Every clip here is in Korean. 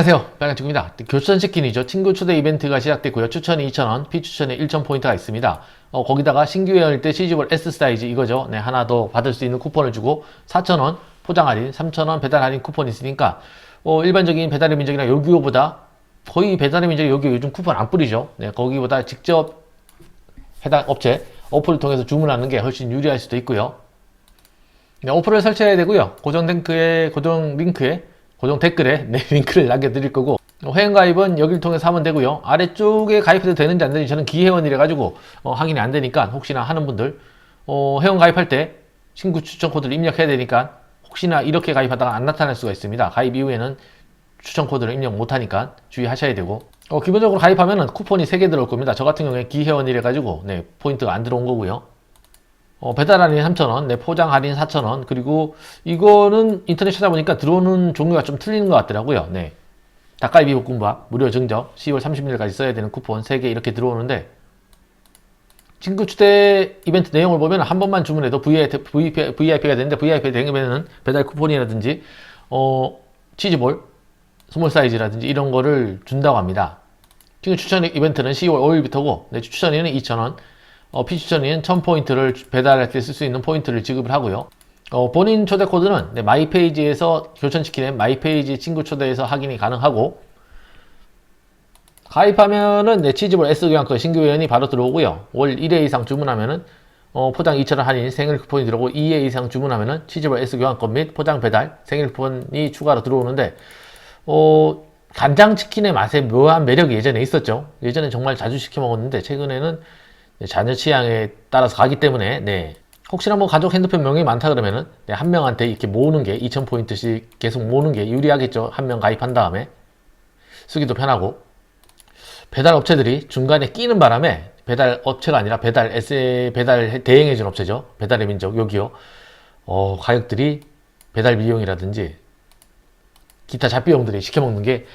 안녕하세요. 빨간친구입니다. 교천 치킨이죠. 친구 초대 이벤트가 시작됐고요. 추천이 2,000원, 비추천에 1,000포인트가 있습니다. 어, 거기다가 신규 회원일 때 시즈볼 S 사이즈 이거죠. 네, 하나 더 받을 수 있는 쿠폰을 주고 4,000원 포장 할인, 3,000원 배달 할인 쿠폰이 있으니까 어, 일반적인 배달의 민족이나 요기요보다 거의 배달의 민족이 요기요 요즘 쿠폰 안 뿌리죠. 네, 거기보다 직접 해당 업체 어플을 통해서 주문하는 게 훨씬 유리할 수도 있고요. 네, 어플을 설치해야 되고요. 고정 링크에 고정 링크에 고정 댓글에 네, 링크를 남겨드릴 거고 어, 회원가입은 여기를 통해서 하면 되고요. 아래쪽에 가입해도 되는지 안 되는지 저는 기회원이라 가지고 어, 확인이 안 되니까 혹시나 하는 분들 어, 회원 가입할 때 친구 추천 코드를 입력해야 되니까 혹시나 이렇게 가입하다가 안 나타날 수가 있습니다. 가입 이후에는 추천 코드를 입력 못하니까 주의하셔야 되고 어, 기본적으로 가입하면은 쿠폰이 3개 들어올 겁니다. 저 같은 경우에 기회원이라 가지고 네, 포인트가 안 들어온 거고요. 어, 배달 할인 3,000원, 네, 포장 할인 4,000원, 그리고 이거는 인터넷 찾아보니까 들어오는 종류가 좀 틀리는 것 같더라고요. 네. 닭갈비 볶음밥, 무료 증정, 10월 30일까지 써야 되는 쿠폰 3개 이렇게 들어오는데, 친구 추대 이벤트 내용을 보면 한 번만 주문해도 VIP, VIP가 되는데, VIP가 되면은 배달 쿠폰이라든지, 어, 치즈볼, 스몰 사이즈라든지 이런 거를 준다고 합니다. 친구 추천 이벤트는 10월 5일부터고, 네, 추천에는 2,000원, 어, 피추천인 1000포인트를 배달할 때 쓸 수 있는 포인트를 지급을 하고요. 어, 본인 초대 코드는 네, 마이페이지에서 교천치킨의 마이페이지 친구 초대에서 확인이 가능하고 가입하면은 네, 치즈볼 S교환권 신규 회원이 바로 들어오고요. 월 1회 이상 주문하면은 어, 포장 2,000원 할인 생일 쿠폰이 들어오고 2회 이상 주문하면은 치즈볼 S 교환권 및 포장 배달 생일 쿠폰이 추가로 들어오는데 어, 간장치킨의 맛에 묘한 매력이 예전에 있었죠. 예전에 정말 자주 시켜 먹었는데 최근에는 네, 자녀 취향에 따라서 가기 때문에 네. 혹시나 뭐 가족 핸드폰 명이 많다 그러면은 네, 한 명한테 이렇게 모으는 게 2,000포인트씩 계속 모으는 게 유리하겠죠. 한 명 가입한 다음에 쓰기도 편하고 배달 업체들이 중간에 끼는 바람에 배달 업체가 아니라 배달 SA 배달 대행해 준 업체죠. 배달의 민족 여기요. 어, 가격들이 배달 비용이라든지 기타 잡비용들이 시켜 먹는 게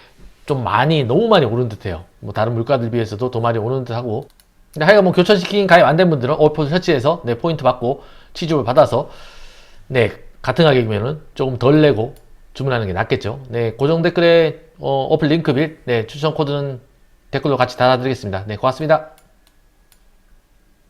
좀 많이 너무 많이 오른 듯해요. 뭐 다른 물가들 비해서도 더 많이 오른 듯하고 근데 하여간 뭐 교천시킨 가입 안 된 분들은 어플 설치해서 네, 포인트 받고 치즈를 받아서 네, 같은 가격이면은 조금 덜 내고 주문하는 게 낫겠죠. 네, 고정 댓글에 어, 어플 링크 빌, 네, 추천 코드는 댓글로 같이 달아드리겠습니다. 네, 고맙습니다.